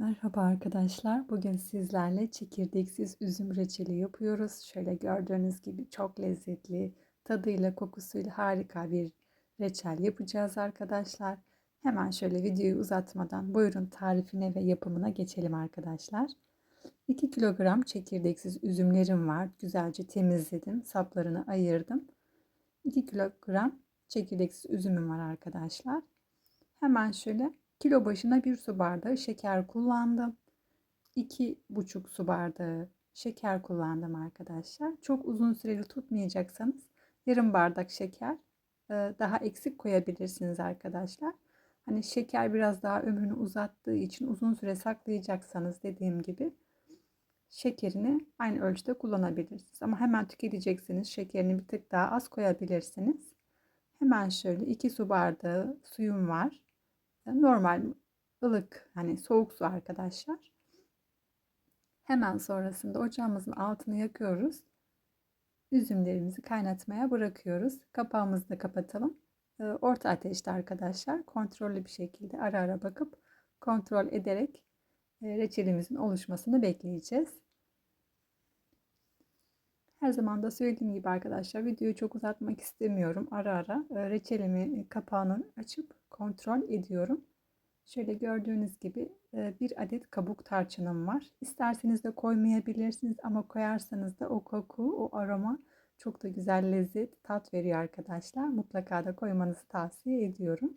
Merhaba arkadaşlar. Bugün sizlerle çekirdeksiz üzüm reçeli yapıyoruz. Şöyle gördüğünüz gibi çok lezzetli, tadıyla, kokusuyla harika bir reçel yapacağız arkadaşlar. Hemen şöyle videoyu uzatmadan buyurun tarifine ve yapımına geçelim arkadaşlar. 2 kilogram çekirdeksiz üzümlerim var. Güzelce temizledim, saplarını ayırdım. 2 kilogram çekirdeksiz üzümüm var arkadaşlar. Hemen şöyle Kilo başına 1 su bardağı şeker kullandım. 2,5 su bardağı şeker kullandım arkadaşlar. Çok uzun süreli tutmayacaksanız yarım bardak şeker e, daha eksik koyabilirsiniz arkadaşlar. Hani şeker biraz daha ömrünü uzattığı için uzun süre saklayacaksanız dediğim gibi şekerini aynı ölçüde kullanabilirsiniz. Ama hemen tüketeceksiniz şekerini bir tık daha az koyabilirsiniz. Hemen şöyle 2 su bardağı suyum var normal ılık hani soğuk su arkadaşlar. Hemen sonrasında ocağımızın altını yakıyoruz. Üzümlerimizi kaynatmaya bırakıyoruz. Kapağımızı da kapatalım. Ee, orta ateşte arkadaşlar kontrollü bir şekilde ara ara bakıp kontrol ederek e, reçelimizin oluşmasını bekleyeceğiz. Her zaman da söylediğim gibi arkadaşlar videoyu çok uzatmak istemiyorum. Ara ara reçelimi kapağını açıp kontrol ediyorum. Şöyle gördüğünüz gibi bir adet kabuk tarçınım var. İsterseniz de koymayabilirsiniz ama koyarsanız da o koku, o aroma çok da güzel lezzet, tat veriyor arkadaşlar. Mutlaka da koymanızı tavsiye ediyorum.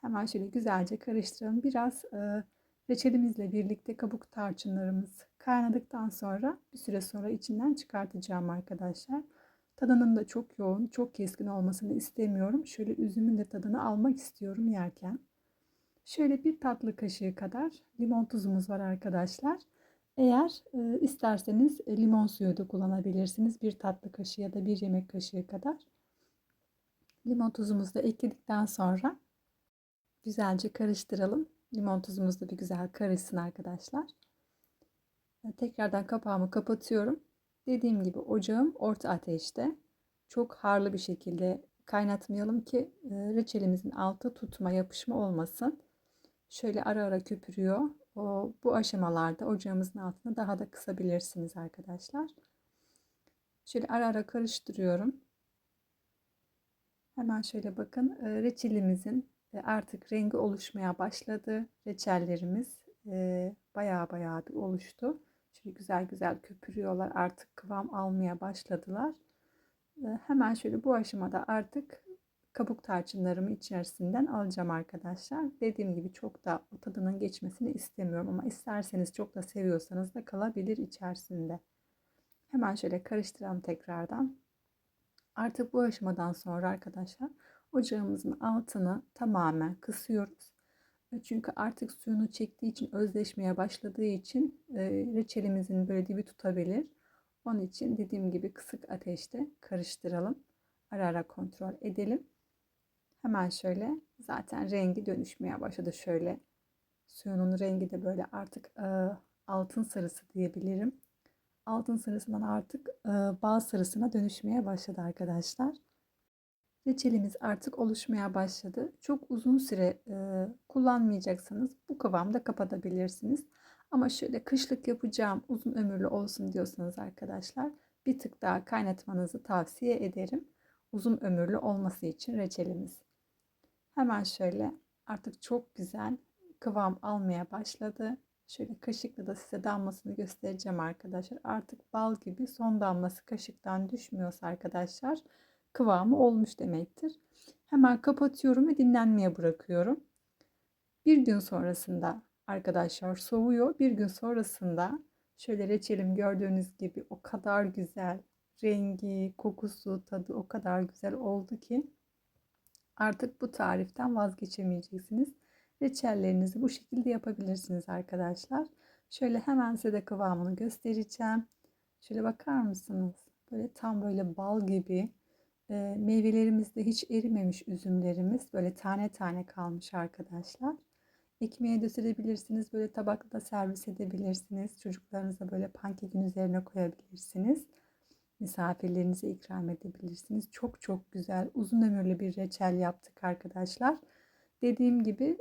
Hemen şöyle güzelce karıştıralım. Biraz e, reçelimizle birlikte kabuk tarçınlarımız kaynadıktan sonra bir süre sonra içinden çıkartacağım arkadaşlar. Tadının da çok yoğun, çok keskin olmasını istemiyorum. Şöyle üzümün de tadını almak istiyorum yerken. Şöyle bir tatlı kaşığı kadar limon tuzumuz var arkadaşlar. Eğer e, isterseniz e, limon suyu da kullanabilirsiniz. Bir tatlı kaşığı ya da bir yemek kaşığı kadar. Limon tuzumuzu da ekledikten sonra güzelce karıştıralım. Limon tuzumuz da bir güzel karışsın arkadaşlar. E, tekrardan kapağımı kapatıyorum. Dediğim gibi ocağım orta ateşte. Çok harlı bir şekilde kaynatmayalım ki e, reçelimizin altı tutma yapışma olmasın. Şöyle ara ara köpürüyor. O, bu aşamalarda ocağımızın altını daha da kısabilirsiniz arkadaşlar. Şöyle ara ara karıştırıyorum. Hemen şöyle bakın e, reçelimizin artık rengi oluşmaya başladı. Reçellerimiz baya baya bir oluştu. Şöyle güzel güzel köpürüyorlar. Artık kıvam almaya başladılar. Hemen şöyle bu aşamada artık kabuk tarçınlarımı içerisinden alacağım arkadaşlar. Dediğim gibi çok da o tadının geçmesini istemiyorum ama isterseniz çok da seviyorsanız da kalabilir içerisinde. Hemen şöyle karıştıralım tekrardan. Artık bu aşamadan sonra arkadaşlar ocağımızın altını tamamen kısıyoruz. Çünkü artık suyunu çektiği için özleşmeye başladığı için e, reçelimizin böyle dibi tutabilir. Onun için dediğim gibi kısık ateşte karıştıralım. Ara ara kontrol edelim. Hemen şöyle zaten rengi dönüşmeye başladı şöyle. Suyunun rengi de böyle artık e, altın sarısı diyebilirim. Altın sarısından artık e, bal sarısına dönüşmeye başladı arkadaşlar. Reçelimiz artık oluşmaya başladı. Çok uzun süre e, kullanmayacaksanız bu kıvamda kapatabilirsiniz. Ama şöyle kışlık yapacağım uzun ömürlü olsun diyorsanız arkadaşlar bir tık daha kaynatmanızı tavsiye ederim. Uzun ömürlü olması için reçelimiz. Hemen şöyle artık çok güzel kıvam almaya başladı. Şöyle kaşıkla da size damlasını göstereceğim arkadaşlar. Artık bal gibi son damlası kaşıktan düşmüyorsa arkadaşlar kıvamı olmuş demektir. Hemen kapatıyorum ve dinlenmeye bırakıyorum. Bir gün sonrasında arkadaşlar soğuyor. Bir gün sonrasında şöyle reçelim gördüğünüz gibi o kadar güzel rengi, kokusu, tadı o kadar güzel oldu ki Artık bu tariften vazgeçemeyeceksiniz. Reçellerinizi bu şekilde yapabilirsiniz arkadaşlar. Şöyle hemen size de kıvamını göstereceğim. Şöyle bakar mısınız? Böyle tam böyle bal gibi. E, meyvelerimiz de hiç erimemiş üzümlerimiz. Böyle tane tane kalmış arkadaşlar. Ekmeğe döşeyebilirsiniz. Böyle tabakta servis edebilirsiniz. Çocuklarınıza böyle pankekin üzerine koyabilirsiniz misafirlerinize ikram edebilirsiniz. Çok çok güzel uzun ömürlü bir reçel yaptık arkadaşlar. dediğim gibi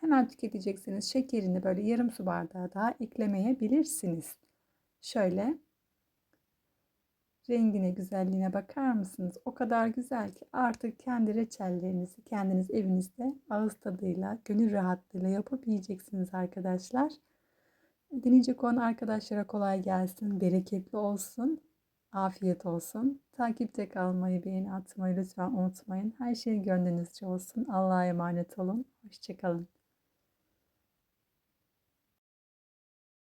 hemen tüketeceksiniz. Şekerini böyle yarım su bardağı daha eklemeyebilirsiniz. Şöyle rengine, güzelliğine bakar mısınız? O kadar güzel ki artık kendi reçellerinizi kendiniz evinizde ağız tadıyla, gönül rahatlığıyla yapıp yiyeceksiniz arkadaşlar. Deneyecek olan arkadaşlara kolay gelsin, bereketli olsun, afiyet olsun. Takipte kalmayı, beğeni atmayı lütfen unutmayın. Her şey gönlünüzce olsun. Allah'a emanet olun. Hoşçakalın.